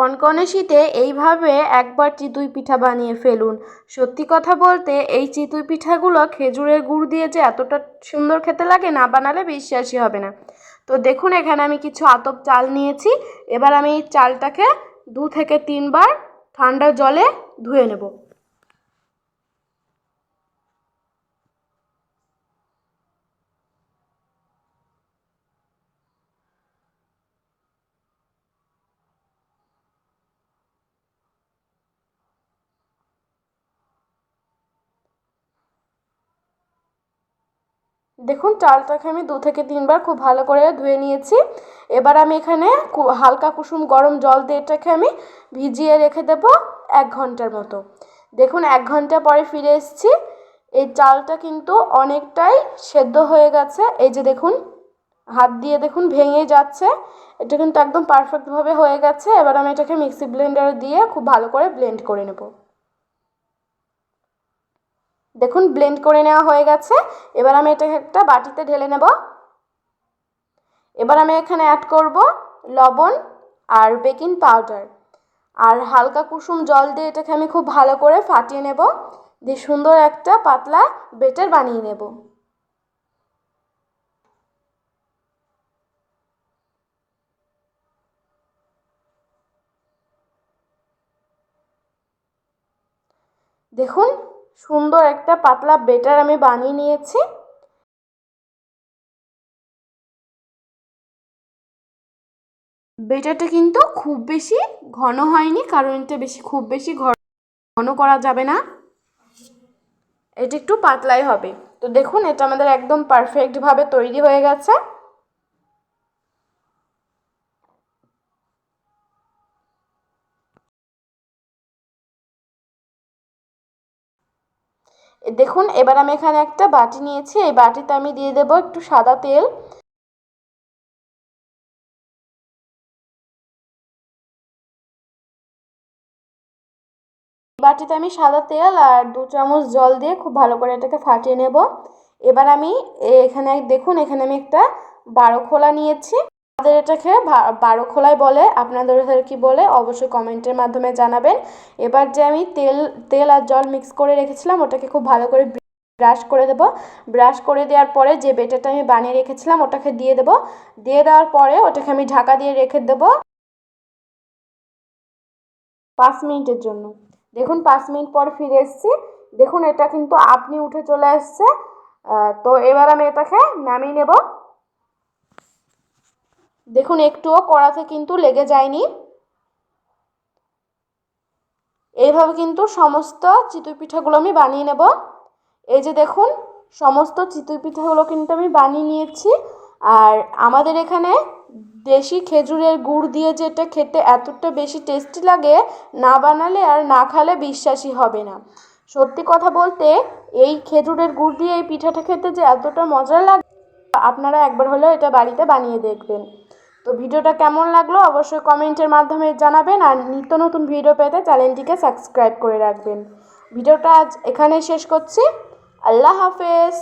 কনকনে শীতে এইভাবে একবার চিতুই পিঠা বানিয়ে ফেলুন। সত্যি কথা বলতে, এই চিতুই পিঠাগুলো খেজুরের গুড় দিয়ে যে এতটা সুন্দর খেতে লাগে, না বানালে বিশ্বাসই হবে না। তো দেখুন, এখানে আমি কিছু আতপ চাল নিয়েছি। এবার আমি চালটাকে দু থেকে তিনবার ঠান্ডা জলে ধুয়ে নেব। দেখুন, চালটাকে আমি দু থেকে তিনবার খুব ভালো করে ধুয়ে নিয়েছি। এবার আমি এখানে হালকা কুসুম গরম জল দিয়ে এটাকে আমি ভিজিয়ে রেখে দেব এক ঘণ্টার মতো। দেখুন, এক ঘণ্টা পরে ফিরে এসেছি। এই চালটা কিন্তু অনেকটাই সেদ্ধ হয়ে গেছে। এই যে দেখুন, হাত দিয়ে দেখুন ভেঙে যাচ্ছে। এটা কিন্তু একদম পারফেক্টভাবে হয়ে গেছে। এবার আমি এটাকে মিক্সি ব্লেন্ডারে দিয়ে খুব ভালো করে ব্লেন্ড করে নেব। দেখুন ব্লেন্ড করে নেওয়া হয়ে গেছে। এবার আমি এটাকে একটা বাটিতে ঢেলে নেব। এবার আমি এখানে অ্যাড করব লবণ আর বেকিং পাউডার আর হালকা কুসুম জল দিয়ে এটাকে আমি খুব ভালো করে ফাটিয়ে নেব। দিয়ে সুন্দর একটা পাতলা বেটার বানিয়ে নেব। দেখুন সুন্দর একটা পাতলা বেটার আমি বানিয়ে নিয়েছি। বেটারটা কিন্তু খুব বেশি ঘন হয়নি, কারণ এটা বেশি, খুব বেশি ঘন করা যাবে না। এটা একটু পাতলাই হবে। তো দেখুন, এটা আমাদের একদম পারফেক্টভাবে তৈরি হয়ে গেছে। দেখুন, এবার আমি এখানে একটা বাটি নিয়েছি। এই বাটিতে আমি দিয়ে দেবো একটু সাদা তেল। বাটিতে আমি সাদা তেল আর দু চামচ জল দিয়ে খুব ভালো করে এটাকে ফাটিয়ে নেব। এবার আমি এখানে, দেখুন, এখানে আমি একটা বারো খোলা নিয়েছি। আমাদের এটাকে বারো খোলাই বলে আপনাদের ওদের কি বলে, অবশ্যই কমেন্টের মাধ্যমে জানাবেন। এবার যে আমি তেল তেল আর জল মিক্স করে রেখেছিলাম, ওটাকে খুব ভালো করে ব্রাশ করে দেবো। ব্রাশ করে দেওয়ার পরে যে বেটারটা আমি বানিয়ে রেখেছিলাম, ওটাকে দিয়ে দেবো। দিয়ে দেওয়ার পরে ওটাকে আমি ঢাকা দিয়ে রেখে দেবো পাঁচ মিনিটের জন্য। দেখুন, পাঁচ মিনিট পর ফিরে এসেছি। দেখুন, এটা কিন্তু আপনি উঠে চলে আসছে। তো এবার আমি এটাকে নামিয়ে নেব। দেখুন, একটুও কড়াতে কিন্তু লেগে যায়নি। এইভাবে কিন্তু সমস্ত চিতই পিঠাগুলো আমি বানিয়ে নেব। এই যে দেখুন, সমস্ত চিতই পিঠাগুলো কিন্তু আমি বানিয়ে নিয়েছি। আর আমাদের এখানে দেশি খেজুরের গুড় দিয়ে যেটা খেতে এতটা বেশি টেস্টি লাগে, না বানালে আর না খালে বিশ্বাসই হবে না। সত্যি কথা বলতে, এই খেজুরের গুড় দিয়ে এই পিঠাটা খেতে যে এতটা মজা লাগে, আপনারা একবার হলেও এটা বাড়িতে বানিয়ে দেখবেন। তো ভিডিওটা কেমন লাগল অবশ্যই কমেন্টের মাধ্যমে জানাবেন আর নিত্য নতুন ভিডিও পেতে চ্যানেলটিকে সাবস্ক্রাইব করে রাখবেন। ভিডিওটা আজ এখানে শেষ করছি। আল্লাহ হাফেজ।